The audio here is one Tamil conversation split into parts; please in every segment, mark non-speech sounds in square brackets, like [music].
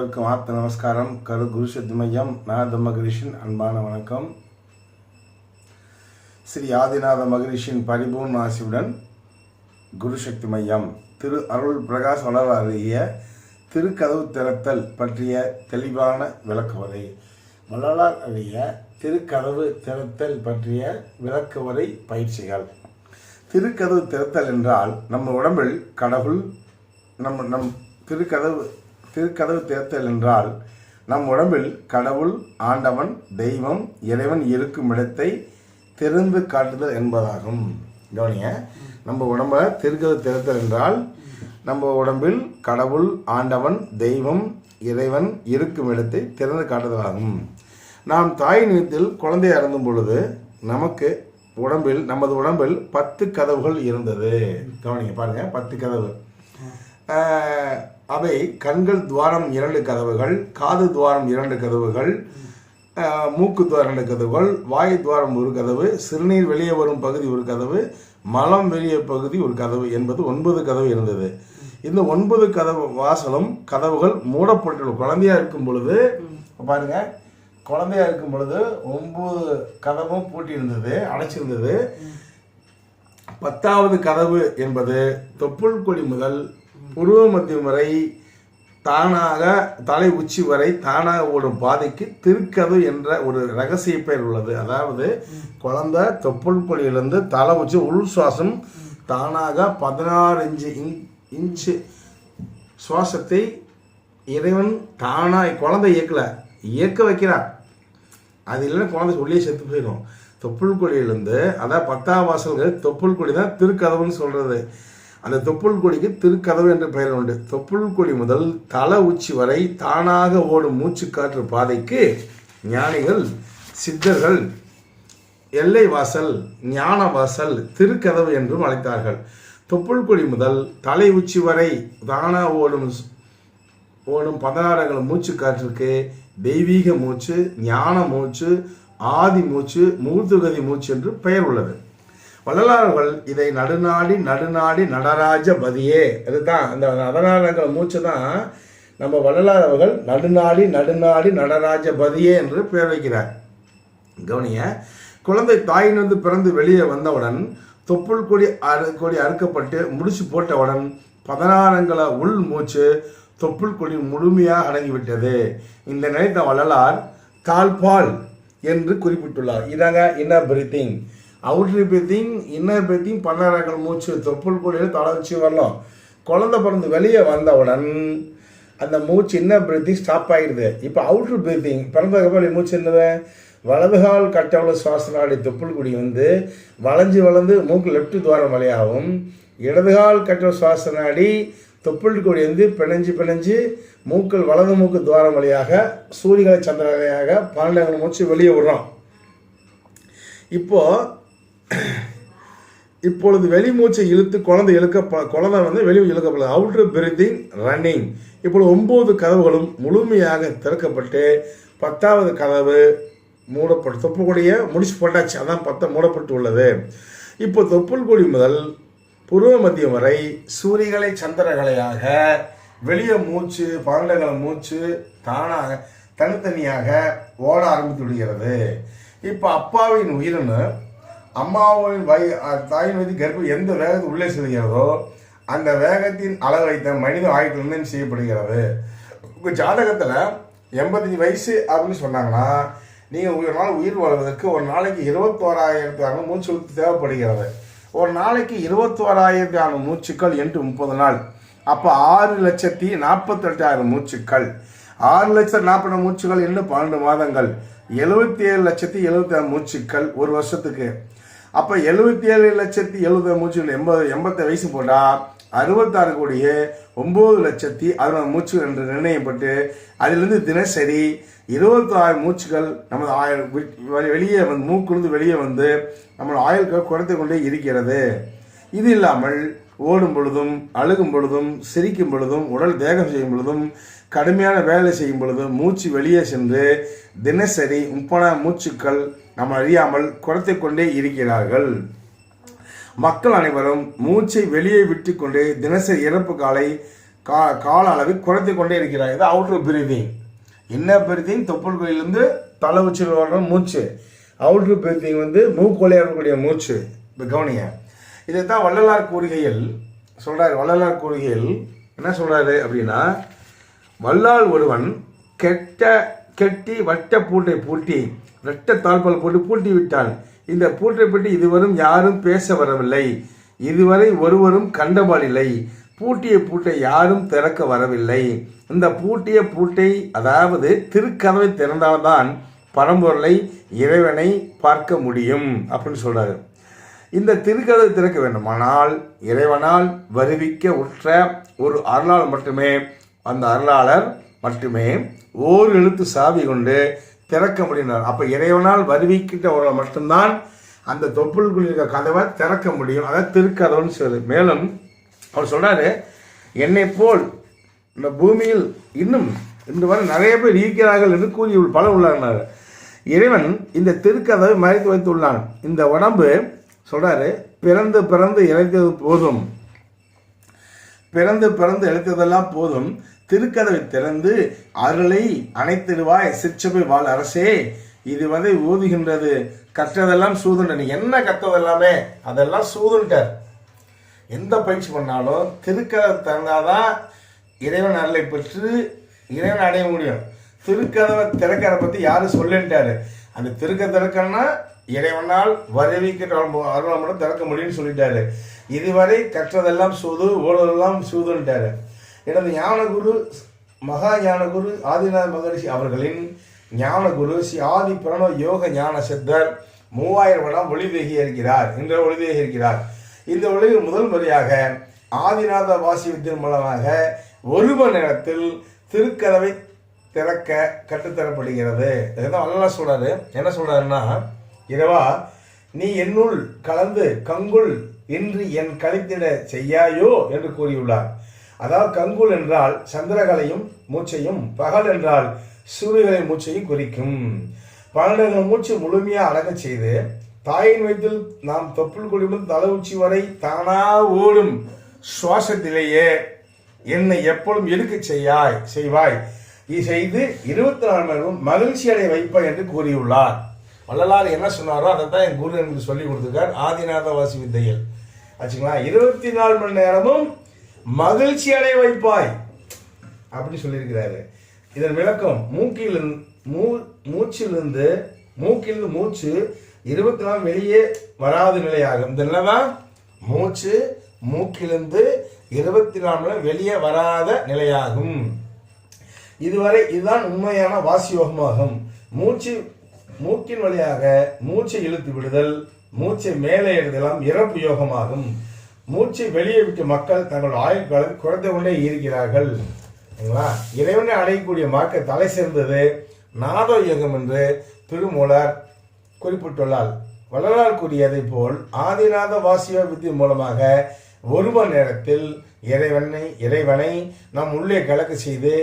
அனைவருக்கும் ஆத்ம நமஸ்காரம். கரு குரு சக்தி மையம் நான் மகரிஷின் அன்பான வணக்கம். ஸ்ரீ ஆதிநாத மகரிஷின் பரிபூர்ண ஆசியுடன் குரு சக்தி மையம் திரு அருள் பிரகாஷ் வளராறிய திருக்கதவு திறத்தல் பற்றிய தெளிவான விளக்குவரை. வள்ளலார் அறிய திருக்கதவு திறத்தல் பற்றிய விளக்குவரை பயிற்சிகள். திருக்கதவு திறத்தல் என்றால் நம்ம உடம்பில் கடவுள் நம்ம நம் திருக்கதவு திருக்கதவு திறத்தல் என்றால் நம் உடம்பில் கடவுள் ஆண்டவன் தெய்வம் இறைவன் இருக்கும் இடத்தை திறந்து காட்டுதல் என்பதாகும். கவனிங்க நம்ம உடம்ப திருக்கதவு திறத்தல் என்றால் நம்ம உடம்பில் கடவுள் ஆண்டவன் தெய்வம் இறைவன் இருக்கும் இடத்தை திறந்து காட்டுதலாகும். நாம் தாய் நிலத்தில் குழந்தை அறந்தும் பொழுது நமக்கு உடம்பில் நமது உடம்பில் பத்து கதவுகள் இருந்தது. கவனிங்க பாருங்க பத்து கதவு. அவை கண்கள் துவாரம் இரண்டு கதவுகள் காது துவாரம் இரண்டு கதவுகள் மூக்கு துவாரம் இரண்டு கதவுகள் வாய் துவாரம் ஒரு கதவு சிறுநீர் வெளியே வரும் பகுதி ஒரு கதவு மலம் வெளியே பகுதி ஒரு கதவு என்பது ஒன்பது கதவு இருந்தது. இந்த ஒன்பது கதவு வாசலும் கதவுகள் மூடப்பட்டுள்ள குழந்தையா இருக்கும் பொழுது பாருங்க குழந்தையா இருக்கும் பொழுது ஒன்பது கதவும் பூட்டி இருந்தது அடைச்சிருந்தது. பத்தாவது கதவு என்பது தொப்புள் கொடி முதல் புருவ மத்தியம் வரை தானாக தலை உச்சி வரை தானாக ஓடும் பாதைக்கு திருக்கதவு என்ற ஒரு ரகசிய பெயர் உள்ளது. அதாவது குழந்தை தொப்புள் கொடியிலிருந்து தலை உச்சி உள் சுவாசம் தானாக பதினாறு இன்ச்சு இன்- இன்ச்சு சுவாசத்தை இறைவன் தானாக குழந்தை இயக்கல இயக்க வைக்கிறான். அது இல்லைன்னா குழந்தை உள்ளே செத்து போயிடும். தொப்புள் கொடியிலேருந்து அதான் பத்தாம் வாசல்கள் தொப்புள் கொடி தான் திருக்கதவுன்னு சொல்கிறது அந்த தொப்புள் கொடிக்கு திருக்கதவு என்று பெயர் உண்டு. தொப்புள் கொடி முதல் தலை உச்சி வரை தானாக ஓடும் மூச்சுக்காற்று பாதைக்கு ஞானிகள் சித்தர்கள் எல்லை வாசல் ஞான வாசல் திருக்கதவு என்றும் அழைத்தார்கள். தொப்புள் கொடி முதல் தலை உச்சி வரை தானா ஓடும் ஓடும் பதினாறுகள் மூச்சு காற்றுக்கு தெய்வீக மூச்சு ஞான மூச்சு ஆதி மூச்சு மூர்த்துகதி மூச்சு என்று பெயர் உள்ளது. வள்ளலார்கள் இதை நடுநாடி நடுநாடி நடராஜ பதியே அதுதான் அந்த பதினாறுகள் மூச்சு தான் நம்ம வள்ளலார் அவர்கள் நடுநாடி நடுநாடி நடராஜ பதியே என்று பெயர் வைக்கிறார். கவனிய குழந்தை தாயிலிருந்து பிறந்து வெளியே வந்தவுடன் தொப்புள் கொடி அறு கொடி அறுக்கப்பட்டு முடிச்சு போட்டவுடன் பதினாறங்கள உள் மூச்சு தொப்புள் கொடி முழுமையாக அடங்கிவிட்டது. இந்த நிலைத்த வள்ளலார் கால்பால் என்று குறிப்பிட்டுள்ளார். இதாங்க inner breathing outer breathing inner breathing பதினாறங்கள் மூச்சு தொப்புள் கொடியில் தலை வச்சு வரலாம். குழந்தை பிறந்து வெளியே வந்தவுடன் அந்த மூச்சு இன்னர் பிரீத்திங் ஸ்டாப் ஆகிடுது இப்போ அவுட்ரு பிரீத்திங் பிறந்ததுக்கப்புறம் மூச்சு என்னது? வலதுகால் கட்டவள சுவாச நாடி தொப்புள் குடி வந்து வளைஞ்சு வளர்ந்து மூக்கு லெஃப்ட் துவாரம் வழியாகவும் இடதுகால் கட்டவ சுவாச நாடி தொப்புள் கொடி வந்து பிணைஞ்சு பிணைஞ்சு மூக்கள் வலது மூக்கு துவாரம் வழியாக சூரியகலை சந்திர வழியாக பன்னெண்டு மூச்சு வெளியே விடுறோம். இப்போது [clears throat] இப்பொழுது வெளிமூச்சை இழுத்து குழந்தை இழுக்க குழந்தை வந்து வெளியே இழுக்கப்படுது அவுட்ரு பிரீதிங் ரன்னிங் இப்பொழுது ஒம்பது கதவுகளும் முழுமையாக திறக்கப்பட்டு பத்தாவது கதவு மூடப்பட்டு தொப்புள் முடிச்சு போட்டாச்சு. அதான் பத்த மூடப்பட்டு உள்ளது. இப்போ தொப்புள் கொடி முதல் புருவ மத்தியம் வரை சூரியகலை சந்திரகலையாக வெளியே மூச்சு பன்னெண்டுகளை மூச்சு தானாக தனித்தனியாக ஓட ஆரம்பித்து விடுகிறது. இப்போ அப்பாவின் உயிரினு அம்மாவின் வய தாயின் வயது கர்ப்பம் எந்த வேகத்தில் உள்ளே செல்கிறதோ அந்த வேகத்தின் அளவு வைத்த மனித ஆயுள் நிர்ணயம் செய்யப்படுகிறது. உங்கள் ஜாதகத்தில் எண்பத்தஞ்சு வயசு அப்படின்னு சொன்னாங்கன்னா நீங்கள் ஒரு நாள் உயிர் வாழ்வதற்கு ஒரு நாளைக்கு இருபத்தோராயிரத்துக்கான மூச்சு தேவைப்படுகிறது. ஒரு நாளைக்கு இருபத்தோராயிரத்துக்கான மூச்சுக்கள் என்று முப்பது நாள். அப்போ ஆறு லட்சத்தி நாற்பத்தெட்டாயிரம் மூச்சுக்கள். ஆறு லட்சம் நாற்பது மூச்சுகள் இன்னும் பன்னெண்டு மாதங்கள். எழுபத்தி ஏழு லட்சத்தி எழுபத்தி ஆறு மூச்சுக்கள் ஒரு வருஷத்துக்கு. அப்போ எழுபத்தி ஏழு லட்சத்தி எழுபது மூச்சுகள் எண்பது எண்பத்தி வயசு போட்டால் அறுபத்தாறு கோடியே ஒம்பது லட்சத்தி அறுபது மூச்சுகள் என்று நிர்ணயப்பட்டு அதிலிருந்து தினசரி இருபத்தாறு மூச்சுகள் நமது ஆயுள் வெளியே வந்து மூக்கிலிருந்து வெளியே வந்து நம்மளோட ஆயுள்கள் குறைத்து கொண்டே இருக்கிறது. இது இல்லாமல் ஓடும் பொழுதும் அழுகும் பொழுதும் சிரிக்கும் பொழுதும் உடல் தேகம் செய்யும் பொழுதும் கடுமையான வேலை செய்யும் பொழுதும் மூச்சு வெளியே சென்று தினசரி முப்பன மூச்சுக்கள் நம்ம அறியாமல் குறைத்து கொண்டே இருக்கிறார்கள். மக்கள் அனைவரும் மூச்சை வெளியே விட்டுக்கொண்டு தினசரி இறப்பு காலை கா கால அளவை குறைத்து கொண்டே இருக்கிறார். இது அவுட்ரு பிரீதிங் என்ன பிரீதிங் தொப்புள் குழியிலிருந்து தலை உச்சியில் வர்ற மூச்சு. அவுட்ரு பிரீதிங் வந்து மூக்கொலையாக இருக்கக்கூடிய மூச்சு. இப்போ கவனிங்க. இதை தான் வள்ளலார் கூறுகையில் சொல்கிறார் வள்ளலார் கூறுகையில் என்ன சொல்கிறாரு அப்படின்னா வல்லால் ஒருவன் கெட்ட கெட்டி வட்ட பூட்டை பூட்டி ரெட்ட தாழ்பால் போட்டு பூட்டி விட்டான் இந்த பூட்டை பற்றி இதுவரும் யாரும் பேச வரவில்லை. இதுவரை ஒருவரும் கண்டபாடில்லை பூட்டிய பூட்டை யாரும் திறக்க வரவில்லை. இந்த பூட்டிய பூட்டை அதாவது திருக்கதவை திறந்தால்தான் பரம்பொருளை இறைவனை பார்க்க முடியும் அப்படின்னு சொல்றாரு. இந்த திருக்கதவை திறக்க வேண்டுமானால் இறைவனால் வருவிக்க உற்ற ஒரு அருளாளர் மட்டுமே அந்த அருளாளர் மட்டுமே ஓர் எழுத்து சாவி கொண்டு திறக்க முடியினார் அப்போ இறைவனால் வருவிக்கின்ற மட்டும்தான் அந்த தொப்புள்குள் இருக்க கதவை திறக்க முடியும். அதாவது திருக்கதவுன்னு சொல்லுது. மேலும் அவர் சொல்கிறாரு என்னை போல் இந்த பூமியில் இன்னும் இன்று வரை நிறைய பேர் இருக்கிறார்கள் என்று கூறி பலர் உள்ளார் இறைவன் இந்த திருக்கதவை மறைத்து வைத்துள்ளான். இந்த உடம்பு சொல்கிறாரு பிறந்து பிறந்து இழைத்தது போதும். பிறந்து பிறந்து எழுத்ததெல்லாம் போதும். திருக்கதவை திறந்து அருளை அணைத்திடுவாய். சிற்சபை வாழ் அரசே இது வந்து ஊதுகின்றது கற்றதெல்லாம் சூதுண்ட என்ன என்ன எல்லாமே அதெல்லாம் சூதுன்ட்டார். எந்த பயிற்சி பண்ணாலும் திருக்கதவை திறந்தாதான் இறைவன் அருளை பெற்று இறைவன் அடைய முடியும். திருக்கதவை திறக்கிற பற்றி யாரும் சொல்லிட்டாரு அந்த திருக்க திறக்கன்னா இறைவனால் வருவிக்கிற அருள் மட்டும் திறக்க முடியும்னு சொல்லிட்டாரு. இதுவரை கற்றதெல்லாம் சூது ஓடுவதெல்லாம் சூதுன்ட்டாரு. எனது ஞானகுரு மகா ஞானகுரு ஆதிநாத மகரிஷி அவர்களின் ஞானகுரு ஸ்ரீ ஆதி பிரணவ யோக ஞான சித்தர் மூவாயிரம் வருடம் ஒளிவேகி இருக்கிறார் இன்று ஒளிவேகி இருக்கிறார் இந்த ஒளியில் முதல் முறையாக ஆதிநாத வாசியத்தின் மூலமாக ஒரு மணி நேரத்தில் திருக்கதவை திறக்க கற்றுத்தரப்படுகிறது. இதுதான் வல்லலாம் சொல்றாரு. என்ன சொல்றாருன்னா இரவா நீ என்னுள் கலந்து கங்குள் இன்று என் கழித்திட செய்யாயோ? என்று கூறியுள்ளார். அதாவது கங்குல் என்றால் சந்திரகலையும் மூச்சையும் பகல் என்றால் சூரியகலை மூச்சையும் குறிக்கும். பன்னெண்டு மூச்சு முழுமையாக அடங்கச் செய்து தாயின் வயிற்றில் நாம் தொப்புள் கொடியுடன் தலை உச்சி வரை தானா ஓடும் சுவாசத்திலேயே என்னை எப்பொழுதும் இருக்க செய்யாய் செய்வாய். செய்து இருபத்தி நாலு மணி நேரம் மகிழ்ச்சி அடைய வைப்பாய் என்று கூறியுள்ளார். வள்ளலார் என்ன சொன்னாரோ அதை தான் என் குரு எனக்கு சொல்லி கொடுத்துருக்கார். ஆதிநாத வாசி வித்தையில். ஆச்சுங்களா? இருபத்தி நாலு மணி நேரமும் மகிழ்ச்சி அடைய வைப்பாய். அப்படி சொல்லியிருக்கிறாரு. இதன் விளக்கம் மூக்கில் மூ மூச்சிலிருந்து மூக்கிலிருந்து மூச்சு இருபத்தி நாலு வெளியே வராத நிலையாகும். இந்த மூச்சு மூக்கிலிருந்து இருபத்தி நாலு வெளியே வராத நிலையாகும். இதுவரை இதுதான் உண்மையான வாசி யோகமாகும் மூச்சு மூக்கின் வழியாக மூச்சை இழுத்து விடுதல் மூச்சை மேலே எழுதலாம் இறப்பு யோகமாகும். மூச்சை வெளியே விட்டு மக்கள் தங்கள் ஆயுள் குறைந்து கொண்டே இருக்கிறார்கள். இறைவனை அடையக்கூடிய மார்க்க தலை சேர்ந்தது நாதோ யோகம் என்று திருமூலர் குறிப்பிட்டுள்ளார். வள்ளலார் கூறியதை போல் ஆதிநாத வாசிய வித்தி மூலமாக ஒரு மணி நேரத்தில் இறைவனை இறைவனை நம் உள்ளே கலக்க செய்து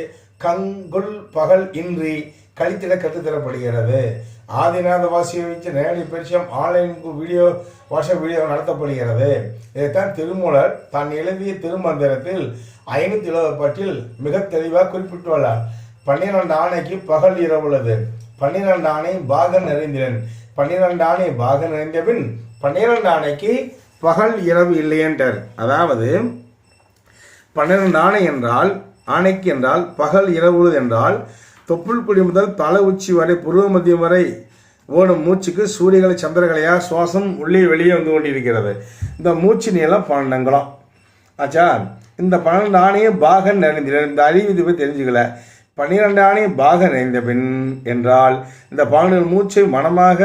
கங்குள் பகல் இன்றி கழித்திட கற்றுத்தரப்படுகிறது. ஆதிநாத வாசியை வச்சு நேரடி பரிசம் ஆன்லைன் வீடியோ வாட்ஸ்அப் வீடியோ நடத்தப்படுகிறது. இதைத்தான் திருமூலர் தான் எழுதிய திருமந்திரத்தில் ஐநூத்தி எழுபது பாட்டில் மிக தெளிவாக குறிப்பிட்டுள்ளார். பன்னிரண்டு ஆணைக்கு பகல் இரவு உள்ளது. பன்னிரண்டு ஆணை பாகன் நிறைந்திரன். பன்னிரண்டு ஆணை பாகன் நிறைந்த பின் பன்னிரண்டு ஆணைக்கு பகல் இரவு இல்லையென்றார் அதாவது பன்னிரண்டு ஆணை என்றால் ஆணைக்கு என்றால் பகல் இரவு என்றால் தொப்புள் குழி முதல் தலை உச்சி வரை புருவ மதியம் வரை ஓடும் மூச்சுக்கு சூரியகளை சந்திரகலையா சுவாசம் உள்ளே வெளியே வந்து கொண்டிருக்கிறது. இந்த மூச்சு நீளம் பன்னெண்டுங்குளம் ஆச்சா இந்த பன்னெண்டு ஆணையும் பாகன் நிறைந்த இந்த அழிவு இது தெரிஞ்சுக்கல. பன்னிரெண்டு ஆணையும் பாக நிறைந்த பின் என்றால் இந்த பன்னெண்டு மூச்சை மனமாக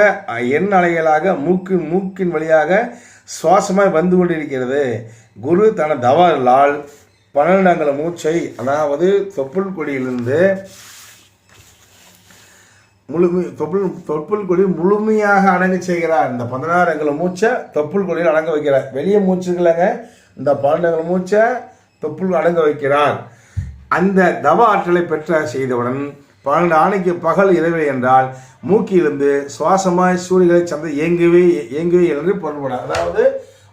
எண் அலைகளாக மூக்கின் மூக்கின் வழியாக சுவாசமாய் வந்து கொண்டிருக்கிறது. குரு தன தவறலால் பன்னெண்டு அங்கல மூச்சை அதாவது தொப்புள் கொடியிலிருந்து முழுமை தொப்புள் தொப்புள் கொடி முழுமையாக அடங்க செய்கிறார். இந்த பதினாறு எங்களை மூச்சை தொப்புள் கொடியில் அடங்க வைக்கிறார். வெளியே மூச்சுக்கலங்க இந்த பன்னெண்டு மூச்சை தொப்புள் அடங்க வைக்கிறார். அந்த தவ ஆற்றலை பெற்ற செய்தவுடன் பன்னெண்டு ஆணைக்கு பகல் இரவு என்றால் மூக்கிலிருந்து சுவாசமாய் சூரியனை சந்தை இயங்குவே இயங்குவே என்று பொருள்படும். அதாவது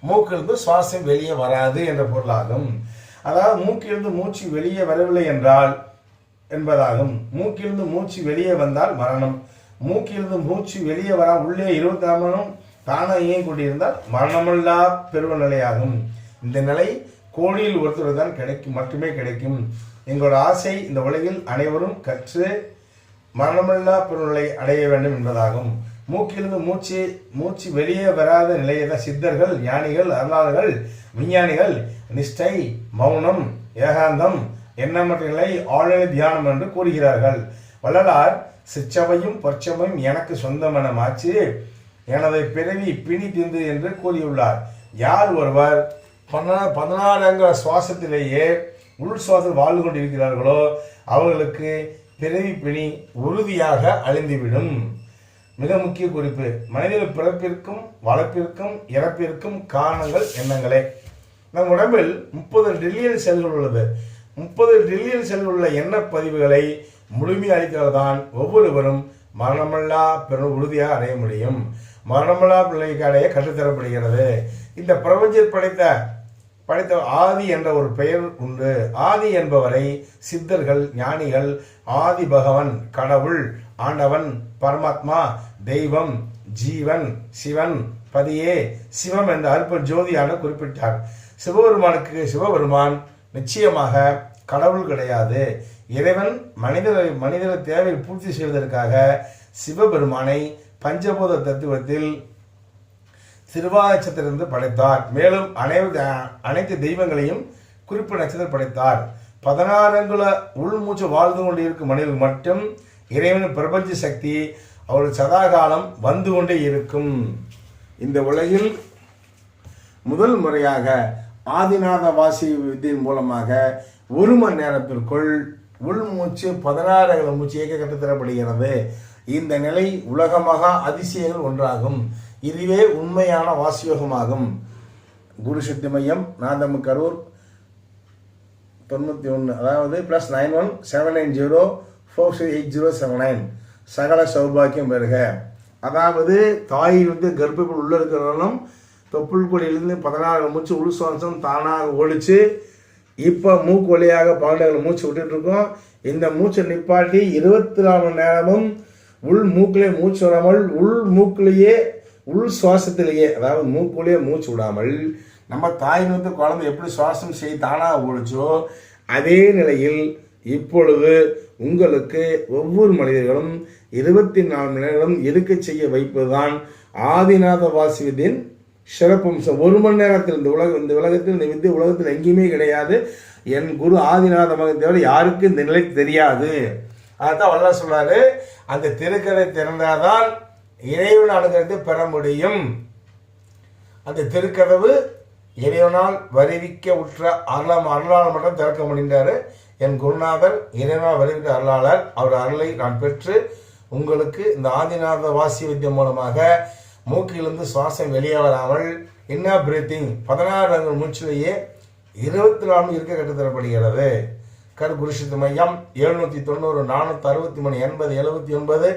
மூக்கிலிருந்து சுவாசம் வெளியே வராது என்ற பொருளாகும். அதாவது மூக்கிலிருந்து மூச்சு வெளியே வரவில்லை என்றால் என்பதாகும். மூக்கிலிருந்து மூச்சு வெளியே வந்தால் மரணம். மூக்கிலிருந்து மூச்சு வெளியே வரா உள்ளே இருபத்தி நாலு தானாக இயங்கிக் கொண்டிருந்தால் மரணமல்லா பெருவ நிலையாகும் இந்த நிலை கோடியில் ஒருத்தர் தான் கிடைக்கும் மட்டுமே கிடைக்கும். எங்களோட ஆசை இந்த உலகில் அனைவரும் கற்று மரணமில்லா பெருநிலை அடைய வேண்டும் என்பதாகும். மூக்கிலிருந்து மூச்சு மூச்சு வெளியே வராத நிலையை தான் சித்தர்கள் ஞானிகள் அருளாளர்கள் விஞ்ஞானிகள் நிஷ்டை மௌனம் ஏகாந்தம் எண்ணமற்ற நிலை ஆழ்நிலை தியானம் என்று கூறுகிறார்கள். வள்ளலார் சிச்சவையும் பொற்சவையும் எனக்கு சொந்தமென மாச்சு எனது பிறவி பிணி திந்து என்று கூறியுள்ளார். யார் ஒருவர் பதினா பதினாறங்க சுவாசத்திலேயே உள் சுவாசத்தில் வாழ்ந்து கொண்டிருக்கிறார்களோ அவர்களுக்கு பிறவி பிணி உறுதியாக அழிந்துவிடும். மிக முக்கிய குறிப்பு மனிதர்கள் பிறப்பிற்கும் வளர்ப்பிற்கும் இறப்பிற்கும் காரணங்கள் எண்ணங்களே. நம் உடம்பில் முப்பது ட்ரில்லியன் செல்கள் உள்ளது. முப்பது டில்லியன் செல்கள் உள்ள எண்ண பதிவுகளை முழுமையாக அளித்தால்தான் ஒவ்வொருவரும் மரணமில்லா பெரும் உறுதியாக அடைய முடியும். மரணமில்லா பிள்ளைக்கு அடைய கற்றுத்தரப்படுகிறது இந்த பிரபஞ்சம் படைத்த படைத்த ஆதி என்ற ஒரு பெயர் உண்டு. ஆதி என்பவரை சித்தர்கள் ஞானிகள் ஆதி பகவன் கடவுள் ஆண்டவன் பரமாத்மா தெய்வம் ஜீவன் சிவன் பதியே சிவம் என்ற அற்ப ஜோதியான குறிப்பிட்டார். சிவபெருமானுக்கு சிவபெருமான் நிச்சயமாக கடவுள் கிடையாது. இறைவன் மனிதரை மனிதர தேவை பூர்த்தி செய்வதற்காக சிவபெருமானை பஞ்சபூத தத்துவத்தில் திருவாத நட்சத்திரத்திலிருந்து படைத்தார். மேலும் அனைத்து அனைத்து தெய்வங்களையும் குறிப்பு நட்சத்திரம் படைத்தார். பதினாறுங்குல உள்மூச்சு வாழ்ந்து கொண்டிருக்கும் மனிதர்கள் மட்டும் இறைவன் பிரபஞ்ச சக்தி அவர்கள் சதாகாலம் வந்து கொண்டே இருக்கும். இந்த உலகில் முதல் முறையாக ஆதிநாத வாசி வித்தியின் மூலமாக ஒரு மணி நேரத்திற்குள் உள்மூச்சு பதினாறு அகல மூச்சு இயக்க கற்றுத்தரப்படுகிறது. இந்த நிலை உலகமாக அதிசயங்கள் ஒன்றாகும். இதுவே உண்மையான வாசியோகமாகும். குரு சக்தி மையம் நாதமு கரூர். தொண்ணூற்றி ஒன்று அதாவது plus nine one seven nine zero four six eight zero seven nine சகல சௌபாக்கியம் பெறுக. அதாவது தாய் வந்து கர்ப்பக்குள் உள்ள இருக்கிறவர்களும் தொப்புள் கொடியிலிருந்து பதினாறு மூச்சு உள் சுவாசம் தானாக ஒழிச்சு இப்போ மூக்கு வழியாக பன்னெண்டு மூச்சு விட்டுட்ருக்கோம் இந்த மூச்சை நிப்பாட்டி இருபத்தி நாலு மணி நேரமும் உள் மூக்கிலே மூச்சு விடாமல் உள் மூக்கிலேயே உள் சுவாசத்திலேயே அதாவது மூக்குள்ளேயே மூச்சு விடாமல் நம்ம தாய் வந்து குழந்தை எப்படி சுவாசம் செய்ய தானாக ஓடிச்சோ அதே நிலையில் இப்பொழுது உங்களுக்கு ஒவ்வொரு மனிதர்களும் இருபத்தி நாலு மணி நேரம் இருக்க செய்ய வைப்பதுதான் ஆதிநாத வாசிவத்தின் சிறப்பம்சம் ஒரு மணி நேரத்தில் இந்த உலக இந்த உலகத்தில் இந்த வித்தியை உலகத்தில் எங்கேயுமே கிடையாது. என் குரு ஆதிநாத மகன் யாருக்கும் இந்த நிலை தெரியாது. அதான் வல்ல சொல்றாரு அந்த திருக்கரை திறந்தாதான் இறைவன் அனுகிரகத்தை பெற முடியும். அந்த திருக்கதவு இறைவனால் வருவிக்க உற்ற அருளாம் அருளாளர் மட்டும் திறக்க முடிந்தாரு. என் குருநாதர் இறைவனால் வருவிக்க அருளாளர் அவர் அருளை நான் பெற்று உங்களுக்கு இந்த ஆதிநாத வாசி வித்தியம் மூலமாக மூக்கிலிருந்து சுவாசம் வெளியே வராமல் இன்னா பிரீத்திங் பதினாறு ரங்கள் மூச்சிலேயே இருபத்தி நாலு இருக்க கட்டுத்தரப்படுகிறது. கருகுருஷித்து மையம் எழுநூற்றி தொண்ணூறு நானூற்றி அறுபத்தி மூணு எண்பது எழுபத்தி ஒன்பது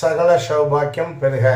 சகல சௌபாக்கியம் பெறுக.